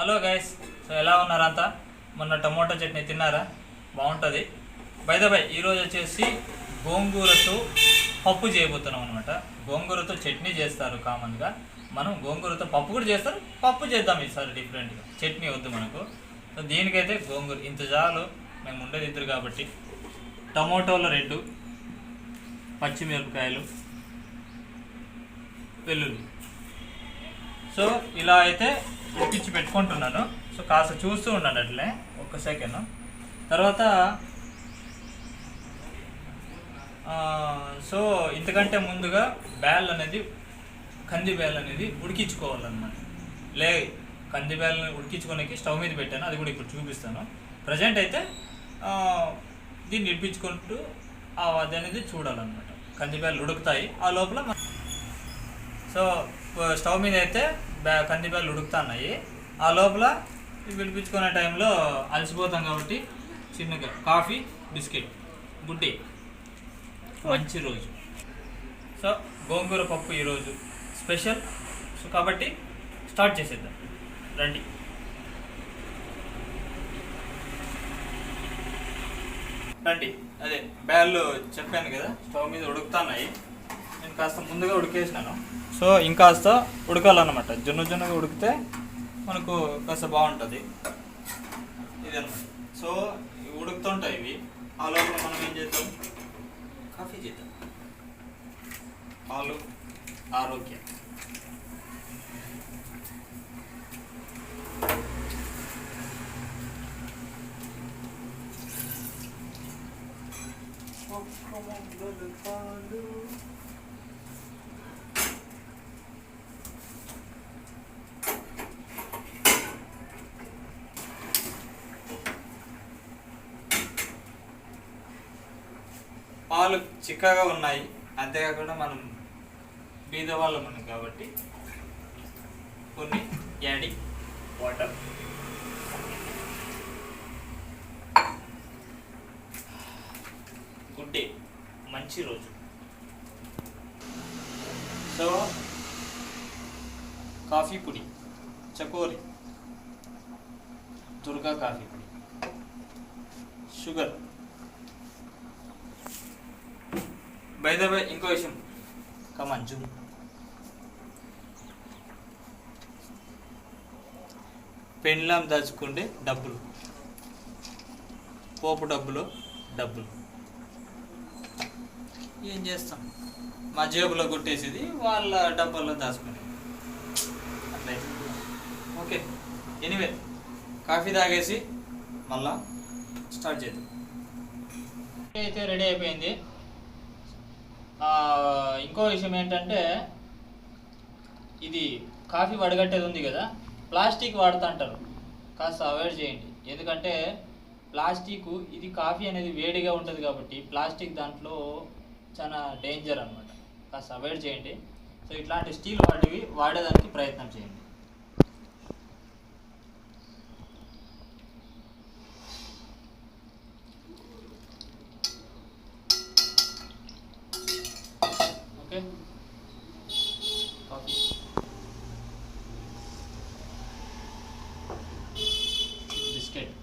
Hello guys so ఎలా ఉన్నారంతా మొన్న tomato chutney తిన్నారా? బాగుంటుంది. బై ఈరోజు వచ్చేసి గోంగూరతో పప్పు చేయబోతున్నాం అనమాట గోంగూరతో చట్నీ చేస్తారు కామన్గా. మనం గోంగూరతో పప్పు కూడా చేస్తారు పప్పు చేద్దాం ఈసారి డిఫరెంట్గా చట్నీ వద్దు మనకు. సో దీనికైతే గోంగూర ఇంత చాలు. మేము ఉండేది ఇద్దరు కాబట్టి. టమోటోల రెండు పచ్చిమిరపకాయలు వెల్లుల్లి. సో ఇలా అయితే ఉడికించి పెట్టుకుంటున్నాను. సో కాస్త చూస్తూ ఉండండి అట్లే ఒక్క సెకండ్ తర్వాత సో ఇంతకంటే ముందుగా బ్యాల్ అనేది కంది బ్యాల్ అనేది ఉడికించుకోవాలన్నమాట. లే కంది బ్యాల్ని ఉడికించుకోనికి స్టవ్ మీద పెట్టాను అది కూడా ఇప్పుడు చూపిస్తాను. ప్రజెంట్ అయితే దీన్ని ఇడిపించుకుంటూ ఆ అది అనేది చూడాలన్నమాట. కంది బ్యాలు ఉడుకుతాయి ఆ లోపల సో స్టవ్ మీద అయితే బ్యా కందిబ్యాలు ఉడుకుతున్నాయి. ఆ లోపల పిలిపించుకునే టైంలో అలసిపోతాం కాబట్టి చిన్నగా కాఫీ బిస్కెట్ గుడ్డి. మంచి రోజు. సో గోంగూర పప్పు ఈరోజు స్పెషల్. సో కాబట్టి స్టార్ట్ చేసేద్దాం. రండి. రండి. అదే బ్యాళ్ళు చెప్పాను కదా స్టవ్ మీద ఉడుకుతున్నాయి. నేను కాస్త ముందుగా ఉడికేసినాను. సో ఇంకాస్త ఉడకాలన్నమాట. జున్ను జున్నుగా ఉడికితే మనకు కాస్త బాగుంటుంది. ఇదన్నమాట అనమాట సో ఇవి ఉడుకుతుంటాయి ఇవి. ఆ లోపల మనం ఏం చేద్దాం? కాఫీ చేద్దాం. పాలు ఆరోగ్యం. పాలు. పాలు చిక్కగా ఉన్నాయి. అంతేకాకుండా మనం బీద వాళ్ళం మనం కాబట్టి కొన్ని యాడి వాటర్. Good day. మంచి రోజు. సో కాఫీ పొడి చకోరి దుర్గా కాఫీ పొడి షుగర్. బై ద బై ఇంకో విషయం. కమాన్ జూమ్ పెండ్లాం దాచుకుంటే డబ్బులు. పోపు డబ్బులు డబ్బులు. ఏం చేస్తాం? మా జేబులో కొట్టేసేది వాళ్ళ డబ్బాల్లో దాచుకునేది. అట్లా ఓకే. ఎనీవే కాఫీ తాగేసి మళ్ళా స్టార్ట్ చేద్దాం. అయితే రెడీ అయిపోయింది. ఇంకో విషయం ఏంటంటే ఇది కాఫీ వడగట్టేది ఉంది కదా ప్లాస్టిక్ వాడుతూ అంటారు. కాస్త అవాయిడ్ చేయండి. ఎందుకంటే ప్లాస్టిక్ ఇది కాఫీ అనేది వేడిగా ఉంటుంది కాబట్టి ప్లాస్టిక్ దాంట్లో చాలా డేంజర్ అనమాట కాస్త అవాయిడ్ చేయండి. సో ఇట్లాంటి స్టీల్ వాటివి వాడేదానికి ప్రయత్నం చేయండి okay coffee biscuit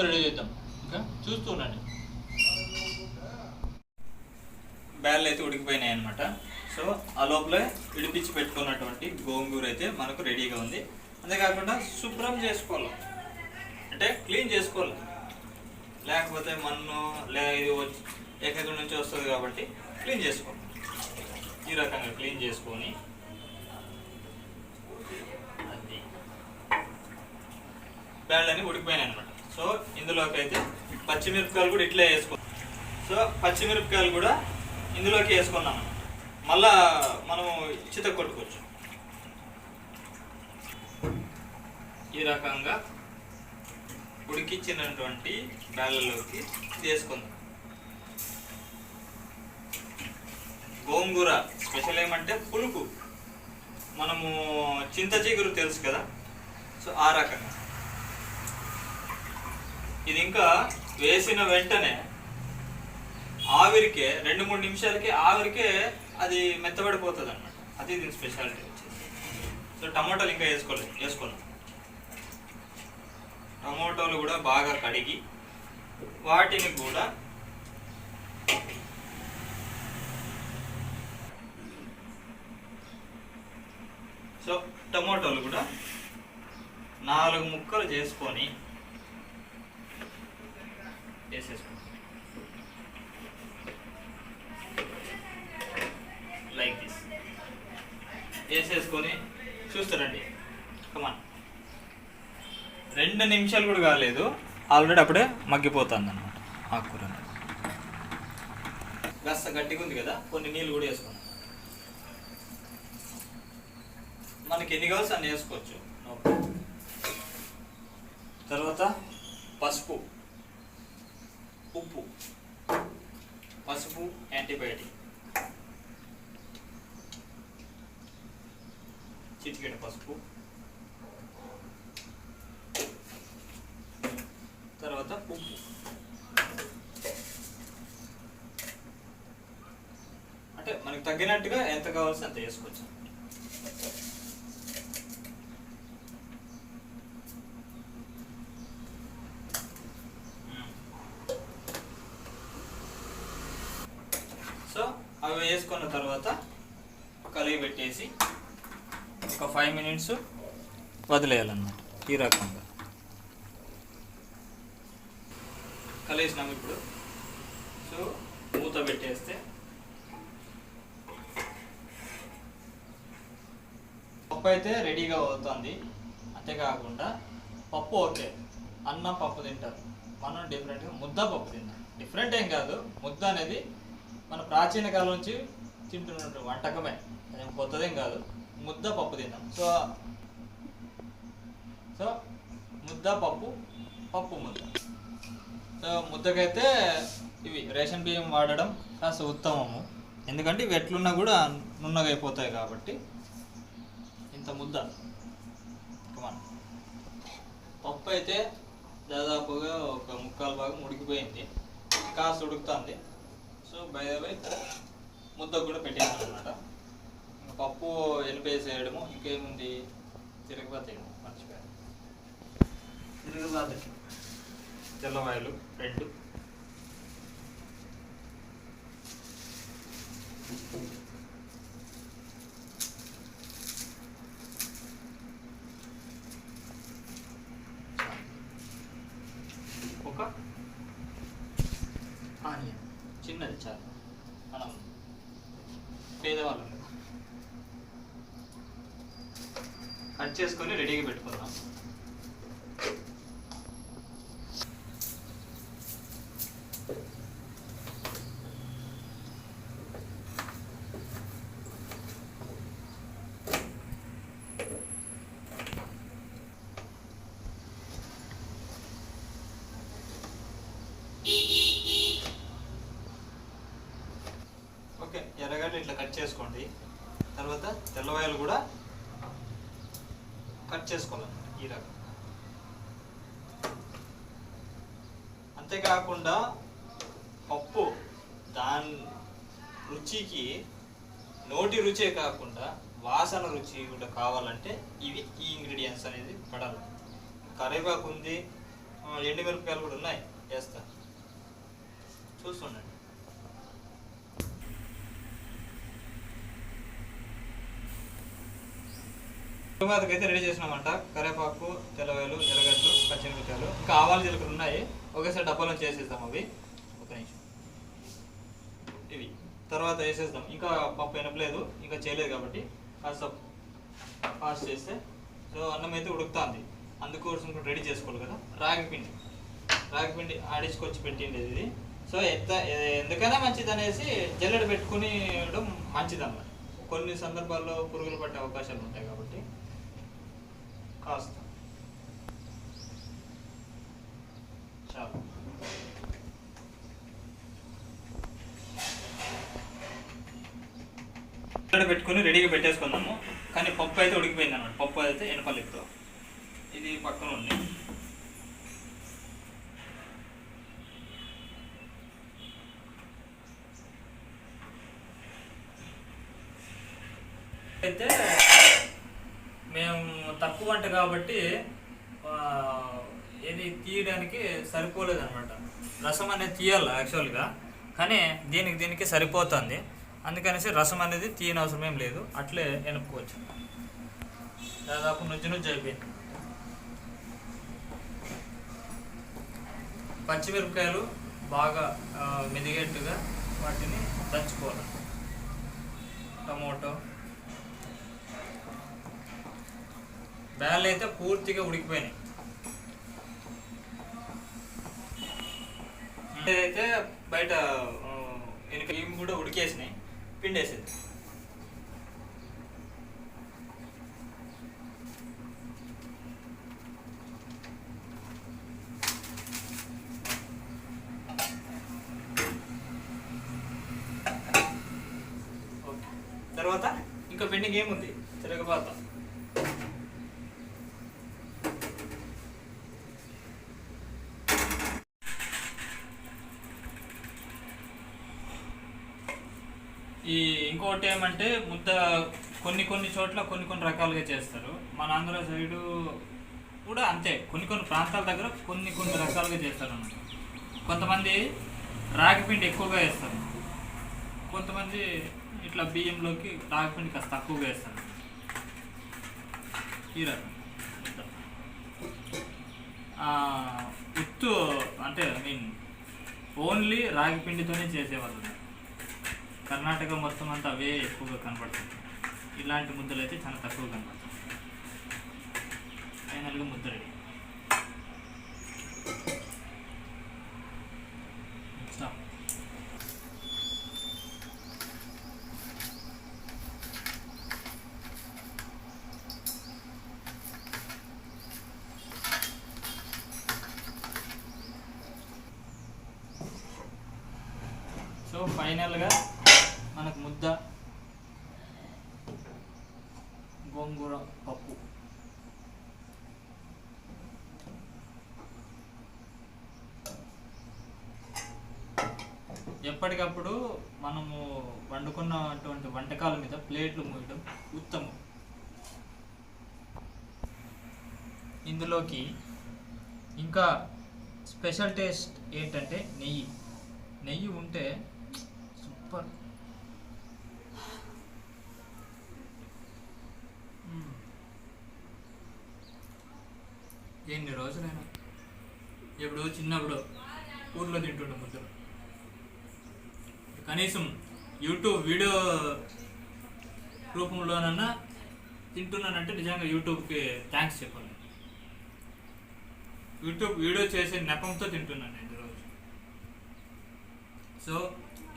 coffee ready చేద్దాం. ఇంకా చూస్తూ ఉండండి. బ్యాళ్ళు అయితే ఉడికిపోయినాయి అనమాట సో ఆ లోపల విడిపించి పెట్టుకున్నటువంటి గోంగూర అయితే మనకు రెడీగా ఉంది. అంతేకాకుండా శుభ్రం చేసుకోవాలి. అంటే క్లీన్ చేసుకోవాలి. లేకపోతే మన్ను లే ఇది వచ్చి ఎక్కడి నుంచి వస్తుంది కాబట్టి క్లీన్ చేసుకోవాలి. ఈ రకంగా క్లీన్ చేసుకొని అది. బ్యాళ్ళని ఉడికిపోయినాయి అనమాట సో ఇందులోకి అయితే పచ్చిమిరపకాయలు కూడా ఇట్లే వేసుకున్నాం సో పచ్చిమిరపకాయలు కూడా ఇందులోకి వేసుకున్నాం. మళ్ళా మనము చిత కొట్టుకోవచ్చు. ఈ రకంగా ఉడికిచ్చినటువంటి బ్యాళ్ళలోకి వేసుకుందాం గోంగూర స్పెషల్ ఏమంటే పులుపు. మనము చింత చిగురు తెలుసు కదా? సో ఆ రకంగా. ఇది ఇంకా వేసిన వెంటనే ఆవిరికే రెండు మూడు నిమిషాలకి ఆవిరికే అది మెత్తబడిపోతుంది అనమాట అది దీని స్పెషాలిటీ వచ్చేసి. సో టమాటాలు ఇంకా వేసుకోలేదు వేసుకున్నాం టమాటోలు కూడా బాగా కడిగి వాటిని కూడా సో టమాటోలు కూడా నాలుగు ముక్కలు చేసుకొని నిమిషాలు కూడా కాలేదు. ఆల్రెడీ అప్పుడే మగ్గిపోతుంది అనమాట ఆకుకూర గస్త గట్టిగా ఉంది కదా కొన్ని నీళ్ళు కూడా వేసుకున్నాం మనకి ఎన్ని కావాల్సి అన్ని వేసుకోవచ్చు? తర్వాత పసుపు. ఉప్పు. పసుపు యాంటీబయాటిక్. చిటికెడ పసుపు. తర్వాత ఉప్పు. అంటే మనకు తగ్గినట్టుగా ఎంత కావాల్సి అంత వేసుకోవచ్చు. సో అవి వేసుకున్న తర్వాత కలిగి పెట్టేసి ఒక ఫైవ్ మినిట్స్ వదిలేయాలన్నమాట. ఈ రకంగా. కలిసినాం ఇప్పుడు. సో మూత పెట్టేస్తే. పప్పు అయితే రెడీగా అవుతుంది. అంతేకాకుండా పప్పు ఓకే. అన్నం పప్పు తింటారు. మనం డిఫరెంట్గా ముద్ద పప్పు తింటాం. డిఫరెంట్ ఏం కాదు. ముద్ద అనేది మన ప్రాచీన కాలం నుంచి తింటున్న వంటకమే. అదేం కొత్తదేం కాదు. ముద్ద పప్పు తిన్నాం సో సో ముద్ద పప్పు పప్పు ముద్ద. సో ముద్దకైతే ఇవి రేషన్ బియ్యం వాడడం కాస్త ఉత్తమము. ఎందుకంటే ఇవి ఎట్లున్నా కూడా నున్నగా అయిపోతాయి కాబట్టి. ఇంత ముద్ద. పప్పు అయితే దాదాపుగా ఒక ముక్కాలు భాగం ఉడికిపోయింది. కాస్త ఉడుకుతుంది. సో బై బై ముద్ద కూడా పెట్టేసాను అనమాట పప్పు ఎనిపేసేయడము ఇంకేముంది? తిరగబాతే మర్చిపోయాను. తిరగబాతే తెల్లవాయలు రెండు. ఒక ఆనియన్. చిన్నది చాలు. మనం పేదవాళ్ళం. కట్ చేసుకొని రెడీగా పెట్టుకుందాం ఓకే ఎర్రగడ్డ ఇట్లా కట్ చేసుకోండి తర్వాత తెల్లవాయలు కూడా కట్ చేసుకోవాలన్నమాట ఈ రకం అంతేకాకుండా పప్పు దాని రుచికి నోటి రుచే కాకుండా వాసన రుచి కూడా కావాలంటే ఇవి ఈ ఇంగ్రీడియంట్స్ అనేది పడాలి. కరివేపాకు ఉంది ఎండుమిరపకాయలు కూడా ఉన్నాయి వేస్తా. చూస్తుండండి. తరువాతకి అయితే రెడీ చేసినామంట కరేపాకు తెల్లవేలు ఎర్రగడ్డలు పచ్చిమిరపకాయలు. ఇంకా ఆవాలు జీలకర్ర ఉన్నాయి. ఒకేసారి డబ్బాలో చేసేద్దాం అవి. ఒక నిమిషం. ఇవి. తర్వాత వేసేద్దాం. ఇంకా పప్పు ఎనపలేదు ఇంకా చేయలేదు కాబట్టి కాస్త పాస్ చేస్తే సో అన్నం అయితే ఉడుకుతుంది. అందుకోసం రెడీ చేసుకోవాలి కదా. రాగి పిండి. రాగి పిండి ఆడించుకొచ్చి పెట్టిండేది ఇది. సో ఎంత ఎందుకైనా మంచిది అనేసి జల్లెడ పెట్టుకుని మంచిది అన్నమాట కొన్ని సందర్భాల్లో పురుగులు పట్టే అవకాశాలు ఉంటాయి కాబట్టి. పెట్టుకుని రెడీగా పెట్టేసుకుందాము. కానీ పప్పు అయితే ఉడికిపోయింది అనమాట పప్పు అయితే ఎనపల్లితో ఇది పక్కన ఉంది. అయితే మేము తక్కువ వంట కాబట్టి ఏది తీయడానికి సరిపోలేదు అనమాట రసం అనేది తీయాలి యాక్చువల్గా కానీ దీనికి దీనికి సరిపోతుంది. అందుకనేసి రసం అనేది తీయని అవసరం ఏం లేదు. అట్లే ఎనుపుకోవచ్చు దాదాపు నుజ్జు నుజ్జు అయిపోయింది. పచ్చిమిరపకాయలు బాగా మెదిగేట్టుగా వాటిని దంచుకోవాలి. టమోటో. బ్యాల్ అయితే పూర్తిగా ఉడికిపోయినాయి. అయితే బయట ఆ, కూడా ఉడికేసినాయి. పిండేసింది. ఓకే. తర్వాత ఇంకా పెండింగ్ ఏముంది? తిరగబాత ఈ ఇంకోటి ఏమంటే ముద్ద కొన్ని కొన్ని చోట్ల కొన్ని కొన్ని రకాలుగా చేస్తారు. మన ఆంధ్ర సైడు కూడా అంతే. కొన్ని కొన్ని ప్రాంతాల దగ్గర కొన్ని కొన్ని రకాలుగా చేస్తారు అన్నమాట కొంతమంది రాగి పిండి ఎక్కువగా వేస్తారు. కొంతమంది ఇట్లా బియ్యంలోకి రాగి పిండి కాస్త తక్కువగా వేస్తారు. ఈ రకం ఉత్తు అంటే ఐ మీన్ ఓన్లీ రాగి పిండితోనే చేసేవాళ్ళు. కర్ణాటక మొత్తం అంతా అవే ఎక్కువగా కనపడుతుంది ఇలాంటి ముద్దలు అయితే చాలా తక్కువ కనపడుతుంది ఫైనల్గా ముద్ద రెడీ. సో ఫైనల్గా మనకు ముద్ద. గోంగూర పప్పు. ఎప్పటికప్పుడు మనము వండుకున్నటువంటి వంటకాల మీద ప్లేట్లు మూయడం ఉత్తమం. ఇందులోకి ఇంకా స్పెషల్ టేస్ట్ ఏంటంటే నెయ్యి. నెయ్యి ఉంటే సూపర్ మ్మ్. ఎన్ని రోజులైనా. ఎప్పుడు చిన్నప్పుడు ఊర్లో తింటుండే ముద్దలు. కనీసం యూట్యూబ్ వీడియో రూపంలోనన్నా తింటున్నానంటే నిజంగా యూట్యూబ్కి థ్యాంక్స్ చెప్పాలి. యూట్యూబ్ వీడియో చేసే నెపంతో తింటున్నాను నేను ఈరోజు. సో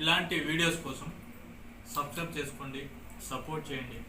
ఇలాంటి వీడియోస్ కోసం సబ్స్క్రైబ్ చేసుకోండి సపోర్ట్ చేయండి.